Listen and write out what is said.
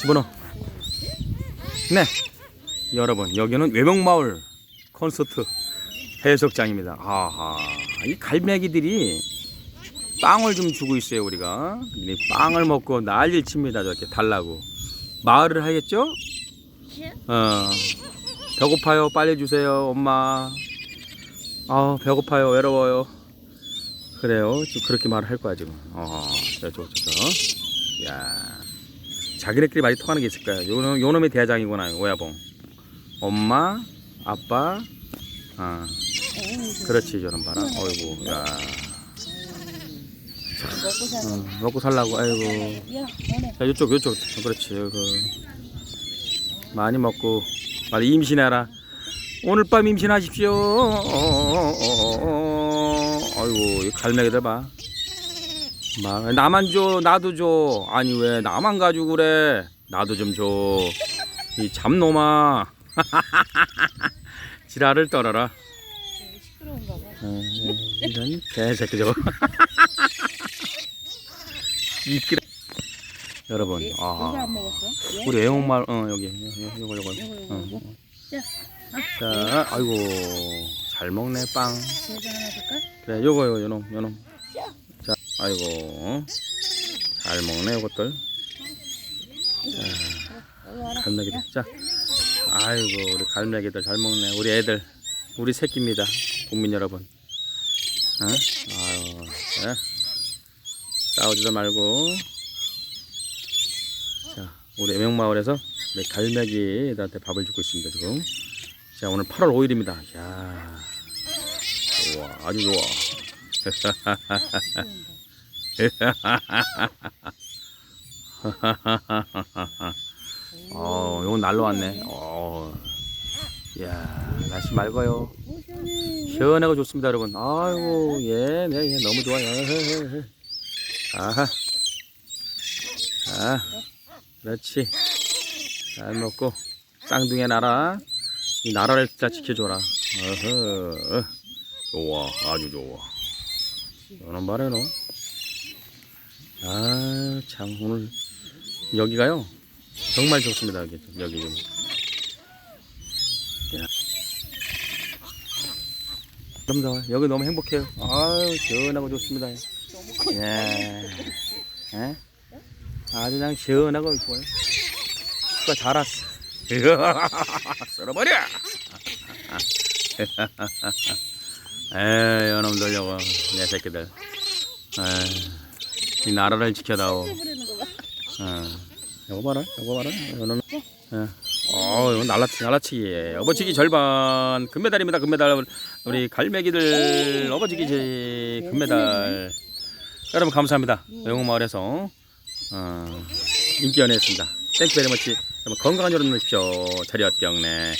집어넣어. 네. 여러분, 여기는 외목마을 콘서트 해석장입니다. 아하. 이 갈매기들이 빵을 좀 주고 있어요, 우리가. 이 빵을 먹고 난리를 칩니다, 저렇게 달라고. 마을을 하겠죠? 어. 배고파요, 빨리 주세요, 엄마. 아 배고파요, 외로워요. 그래요. 지금 그렇게 말을 할 거야, 지금. 어, 저쪽, 저쪽. 야. 자기네끼리 많이 통하는 게 있을 거야. 요놈, 요놈이 대장이구나, 오야봉. 엄마, 아빠, 아. 그렇지, 저런 봐라. 어이구, 야. 먹고 어, 먹고 살라고, 아이고. 자, 이쪽. 어, 그렇지. 그 많이 먹고, 빨리 임신해라. 오늘 밤 임신하십시오. 어, 어, 어, 어. 아이고, 이 갈매기들 봐. 막, 나만 줘, 나도 줘. 아니, 왜 나만 가지고 그래? 나도 좀 줘. 이 잡놈아. 지랄을 떨어라. 시끄러운가 봐 어, 이런 개새끼 저거. 이끼 여러분, 얘, 아. 얘? 우리 애용말 어 여기 요- 요거 요거 요거, 어. 요거. 자, 자 아이고 잘 먹네 빵 줄까? 그래 요거 요거 요놈 요놈 자 아이고 잘 먹네 와라 갈매기들 자. 아이고 우리 갈매기들 잘 먹네. 우리 애들 우리 새끼입니다. 국민 여러분. 어? 아유 네. 싸우지도 말고. 자 우리 애명마을에서 우리 갈매기들한테 밥을 주고 있습니다 지금. 자 오늘 8월 5일입니다. 야 좋아 아주 좋아 어 요건 날로 왔네. 어 이야 날씨 맑아요. 시원하고 좋습니다 여러분. 아이고 예, 네, 예 너무 좋아요. 예, 예, 예. 아하. 아 그렇지. 잘 먹고 쌍둥이 나라 이 나라를 진짜 지켜줘라. 어허. 좋아 아주 좋아. 이거는 말해 너 아 참 오늘 여기가요? 정말 좋습니다 여기 여기. 좀 좋아요 여기 너무 행복해요. 아유 시원하고 좋습니다. 예. 예? 아주 그냥 시원하고 좋아요 잘 왔어 썰어버려! 에이 요놈들 저거 내 새끼들. 에이, 이 나라를 지켜다오 봐. 어, 이거 봐라, 이거 봐라. 이거는, 어, 어, 이거 날라치, 날라치기. 업어치기 절반. 금메달입니다, 금메달. 우리 갈매기들 제 금메달. 여러분, 감사합니다. 외국마을에서, 어, 인기 연애했습니다. 땡큐 베리 머치. 여러분, 건강한 여름 되십시오. 경례.